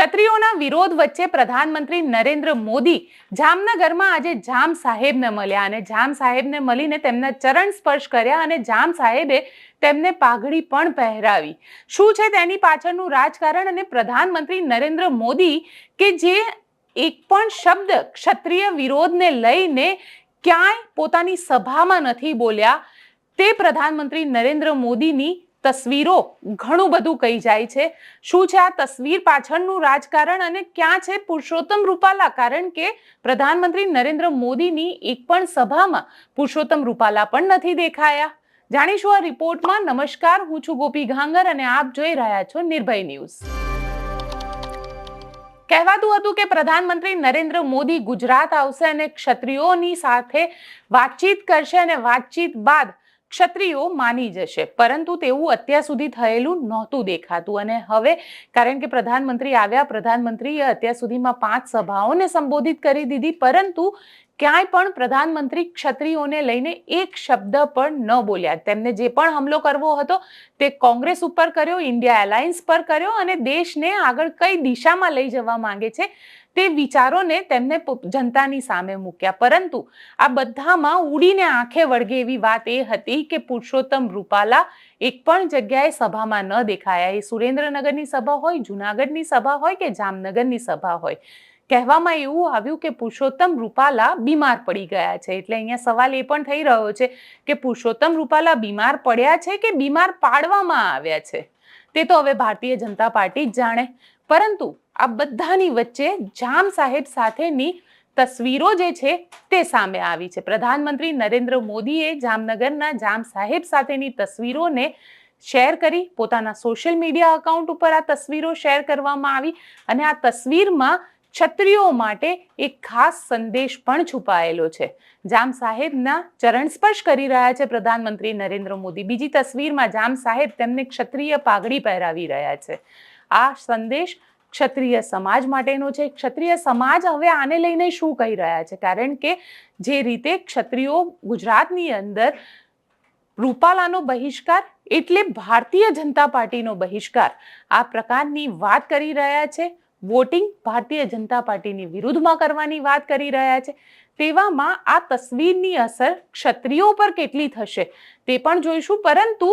ક્ષત્રિયોના વિરોધ વચ્ચે પ્રધાનમંત્રી નરેન્દ્ર મોદી જામનગરમાં આજે જામ સાહેબને મળ્યા અને જામ સાહેબને મળીને તેમના ચરણ સ્પર્શ કર્યા અને જામ સાહેબે તેમને પાઘડી પણ પહેરાવી. શું છે તેની પાછળનું રાજકારણ અને પ્રધાનમંત્રી નરેન્દ્ર મોદી કે જે એક પણ શબ્દ ક્ષત્રિય વિરોધને લઈને ક્યાંય પોતાની સભામાં નથી બોલ્યા તે પ્રધાનમંત્રી નરેન્દ્ર મોદીની તસવીરો ઘણું બધું કહી જાય છે. શું છે આ તસવીર પાછળનું રાજકારણ અને ક્યાં છે પુરુષોત્તમ રૂપાલા? કારણ કે પ્રધાનમંત્રી નરેન્દ્ર મોદીની એક પણ સભામાં પુરુષોત્તમ રૂપાલા પણ નથી દેખાયા. જાણીશું આ રિપોર્ટમાં નમસ્કાર, હું છું ગોપી ઘાંગર અને આપ જોઈ રહ્યા છો નિર્ભય ન્યૂઝ. કહેવાતું હતું કે પ્રધાનમંત્રી નરેન્દ્ર મોદી ગુજરાત આવશે અને ક્ષત્રિયોની સાથે વાતચીત કરશે અને વાતચીત બાદ ક્ષત્રિયો માની જશે. પરંતુ તેવું અત્યાર સુધી થયેલું નહોતું દેખાતું. અને હવે કારણ કે પ્રધાનમંત્રી આવ્યા, પ્રધાનમંત્રીએ અત્યાર સુધીમાં પાંચ સભાઓને સંબોધિત કરી દીધી, પરંતુ ક્યાંય પણ પ્રધાનમંત્રી ક્ષત્રિયોને લઈને એક શબ્દ પણ ન બોલ્યા. તેમને જે પણ હુમલો કરવો હતો, તે કોંગ્રેસ ઉપર કર્યો, ઇન્ડિયા એલાયન્સ પર કર્યો અને દેશને આગળ કઈ દિશામાં લઈ જવા માંગે છે તે વિચારોને તેમને જનતાની સામે મૂક્યા. પરંતુ આ બધામાં ઉડીને આંખે વળગે એવી વાત એ હતી કે પુરુષોત્તમ રૂપાલા એક પણ જગ્યાએ સભામાં ન દેખાયા. એ સુરેન્દ્રનગરની સભા હોય, જુનાગઢની સભા હોય કે જામનગરની સભા હોય? કહેવામાં એવું આવ્યું કે પુરુષોત્તમ રૂપાલા બીમાર પડી ગયા છે. એટલે અહીંયા સવાલ એ પણ થઈ રહ્યો છે કે પુરુષોત્તમ રૂપાલા બીમાર પડ્યા છે કે બીમાર પાડવામાં આવ્યા છે? તે તો હવે ભારતીય જનતા પાર્ટી જ જાણે. પરંતુ આ બધાની વચ્ચે જામ સાહેબ સાથેની તસવીરો જે છે તે સામે આવી છે. પ્રધાનમંત્રી નરેન્દ્ર મોદીએ જામનગરના જામ સાહેબ સાથેની તસવીરોને શેર કરી, પોતાના સોશિયલ મીડિયા અકાઉન્ટ ઉપર આ તસવીરો શેર કરવામાં આવી અને આ તસવીરમાં ક્ષત્રિયો માટે એક ખાસ સંદેશ પણ છુપાયેલો છે. જામ સાહેબના ચરણ સ્પર્શ કરી રહ્યા છે પ્રધાનમંત્રી નરેન્દ્ર મોદી. બીજી તસવીરમાં જામ સાહેબ તેમને ક્ષત્રિય પાઘડી પહેરાવી રહ્યા છે. આ સંદેશ ક્ષત્રિય સમાજ માટેનો છે. ક્ષત્રિય સમાજ હવે આને લઈને શું કહી રહ્યા છે? કારણ કે જે રીતે ક્ષત્રિયો ગુજરાતની અંદર રૂપાલાનો બહિષ્કાર એટલે ભારતીય જનતા પાર્ટીનો બહિષ્કાર આ પ્રકારની વાત કરી રહ્યા છે. વોટિંગ ભારતીય જનતા પાર્ટીની વિરુદ્ધમાં કરવાની વાત કરી રહ્યા છે. તેવામાં આ તસવીરની અસર ક્ષત્રિયો પર કેટલી થશે તે પણ જોઈશું. પરંતુ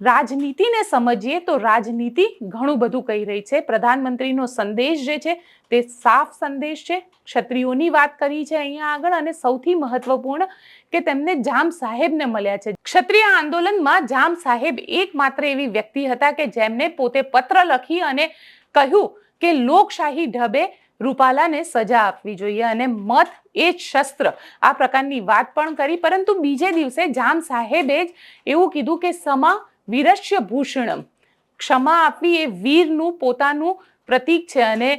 રાજનીતિને સમજીએ તો રાજનીતિ ઘણું બધું કહી રહી છે. પ્રધાનમંત્રીનો સંદેશ જે છે તે સાફ સંદેશ છે. ક્ષત્રિયોની વાત કરી છે અહીંયા આગળ અને સૌથી મહત્વપૂર્ણ કે તેમને જામ સાહેબને મળ્યા છે. ક્ષત્રિય આંદોલનમાં જામ સાહેબ એકમાત્ર એવી વ્યક્તિ હતા કે જેમને પોતે પત્ર લખી અને કહ્યું કે લોકશાહી ઢબે રૂપાલાને સજા આપવી જોઈએ અને મત એ જ શસ્ત્ર. આ પ્રકારની વાત પણ કરી, પરંતુ બીજે દિવસે જામ સાહેબે જ એવું કીધું કે સમા વીરસ્ય ભૂષણમ ક્ષમા આપવી એ વીરનું પોતાનું પ્રતીક છે અને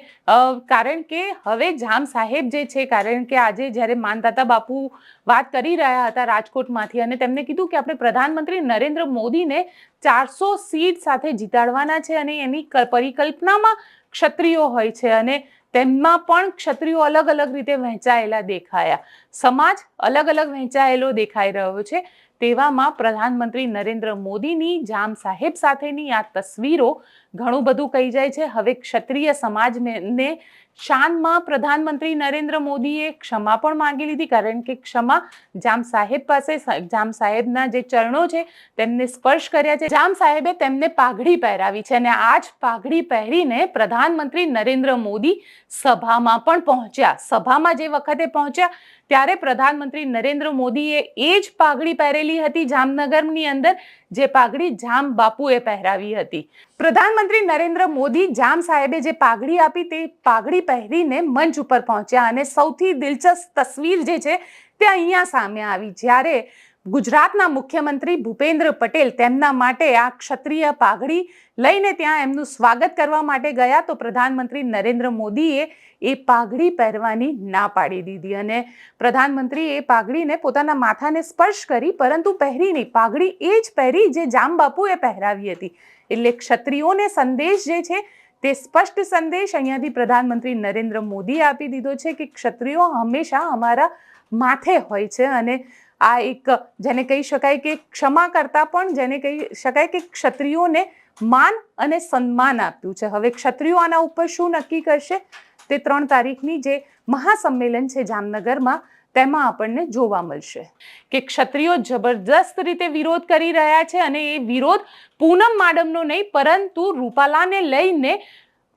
કારણ કે હવે જામ સાહેબ જે છે, કારણ કે આજે જ્યારે માનદાતા બાપુ વાત કરી રહ્યા હતા રાજકોટમાંથી અને તેમને કીધું કે આપણે પ્રધાનમંત્રી નરેન્દ્ર મોદીને ચારસો સીટ સાથે જીતાડવાના છે અને એની પરિકલ્પનામાં ક્ષત્રિયો હોય છે અને તેમાં પણ ક્ષત્રિયો અલગ અલગ રીતે વહેંચાયેલા દેખાયા. સમાજ અલગ અલગ વહેંચાયેલો દેખાઈ રહ્યો છે. તેવામાં પ્રધાનમંત્રી નરેન્દ્ર મોદીની જામ સાહેબ સાથેની આ તસવીરો ઘણું બધું કહી જાય છે. હવે ક્ષત્રિય સમાજને શાનમાં પ્રધાનમંત્રી નરેન્દ્ર મોદીએ ક્ષમા પણ માંગી લીધી, કારણ કે ક્ષમા જામ સાહેબ પાસે, જામ સાહેબના જે ચરણો છે તેમને સ્પર્શ કર્યા છે. જામ સાહેબે તેમને પાઘડી પહેરાવી છે અને આ જ પાઘડી પહેરીને પ્રધાનમંત્રી નરેન્દ્ર મોદી સભામાં પણ પહોંચ્યા. સભામાં જે વખતે પહોંચ્યા, ત્યારે પ્રધાનમંત્રી નરેન્દ્ર મોદીએ એ જ પાઘડી પહેરેલી હતી જામનગરની અંદર, જે પાઘડી જામ બાપુએ પહેરાવી હતી. પ્રધાનમંત્રી નરેન્દ્ર મોદી જામ સાહેબે જે પાઘડી આપી તે પાઘડી પહેરીને મંચ ઉપર પહોંચ્યા અને સૌથી દિલચસ્પ તસવીર જે છે તે અહીંયા સામે આવી. જ્યારે ગુજરાતના મુખ્યમંત્રી ભૂપેન્દ્ર પટેલ તેમના માટે આ ક્ષત્રિય પાઘડી લઈને ત્યાં એમનું સ્વાગત કરવા માટે ગયા તો પ્રધાનમંત્રી નરેન્દ્ર મોદીએ એ પાઘડી પહેરવાની ના પાડી દીધી અને પ્રધાનમંત્રી એ પાઘડીને પોતાના માથાને સ્પર્શ કરી, પરંતુ પહેરી નહીં. પાઘડી એ જ પહેરી જે જામબાપુએ પહેરાવી હતી. એટલે ક્ષત્રિયોને સંદેશ જે છે તે સ્પષ્ટ સંદેશ અહીંયાથી પ્રધાનમંત્રી નરેન્દ્ર મોદીએ આપી દીધો છે કે ક્ષત્રિયો હંમેશા અમારા માથે હોય છે અને આ એક જેને કહી શકાય કે ક્ષમા કરતા પણ જેને કહી શકાય કે ક્ષત્રિયોને માન અને સન્માન આપ્યું છે. હવે ક્ષત્રિયો આના ઉપર શું નક્કી કરશે? તે ત્રણ તારીખની જે મહાસંમેલન છે જામનગરમાં, તેમાં આપણને જોવા મળશે. કે ક્ષત્રિયો જબરદસ્ત રીતે વિરોધ કરી રહ્યા છે અને એ વિરોધ પૂનમ માડમનો નહીં, પરંતુ રૂપાલાને લઈને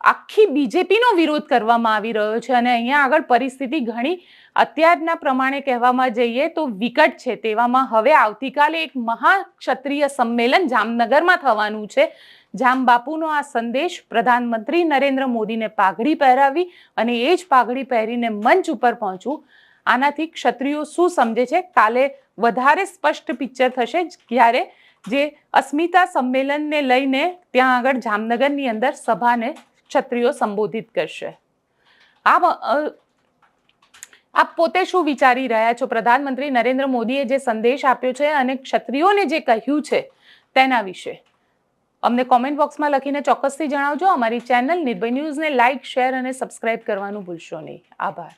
આખી બીજેપીનો વિરોધ કરવામાં આવી રહ્યો છે અને અહીંયા આગળ પરિસ્થિતિ ઘણી અત્યારના પ્રમાણે કહેવામાં જઈએ તો વિકટ છે. તેવામાં હવે આવતીકાલે એક મહાક્ષત્રિય સંમેલન જામનગરમાં થવાનું છે. જામબાપુનો આ સંદેશ પ્રધાનમંત્રી નરેન્દ્ર મોદીને પાઘડી પહેરાવી અને એ જ પાઘડી પહેરીને મંચ ઉપર પહોંચવું. આનાથી ક્ષત્રિયો શું સમજે છે? કાલે વધારે સ્પષ્ટ પિક્ચર થશે જ્યારે જે અસ્મિતા સંમેલનને લઈને ત્યાં આગળ જામનગરની અંદર સભાને ક્ષત્રિયો સંબોધિત કરશે. આ આપ પોતે શું વિચારી રહ્યા છો? પ્રધાનમંત્રી નરેન્દ્ર મોદીએ જે સંદેશ આપ્યો છે અને ક્ષત્રિયોને જે કહ્યું છે તેના વિશે. અમને કોમેન્ટ બોક્સમાં લખીને ચોક્કસથી જણાવજો. અમારી ચેનલ નિર્ભય ન્યૂઝને લાઇક શેર અને સબસ્ક્રાઇબ કરવાનું ભૂલશો નહીં. આભાર.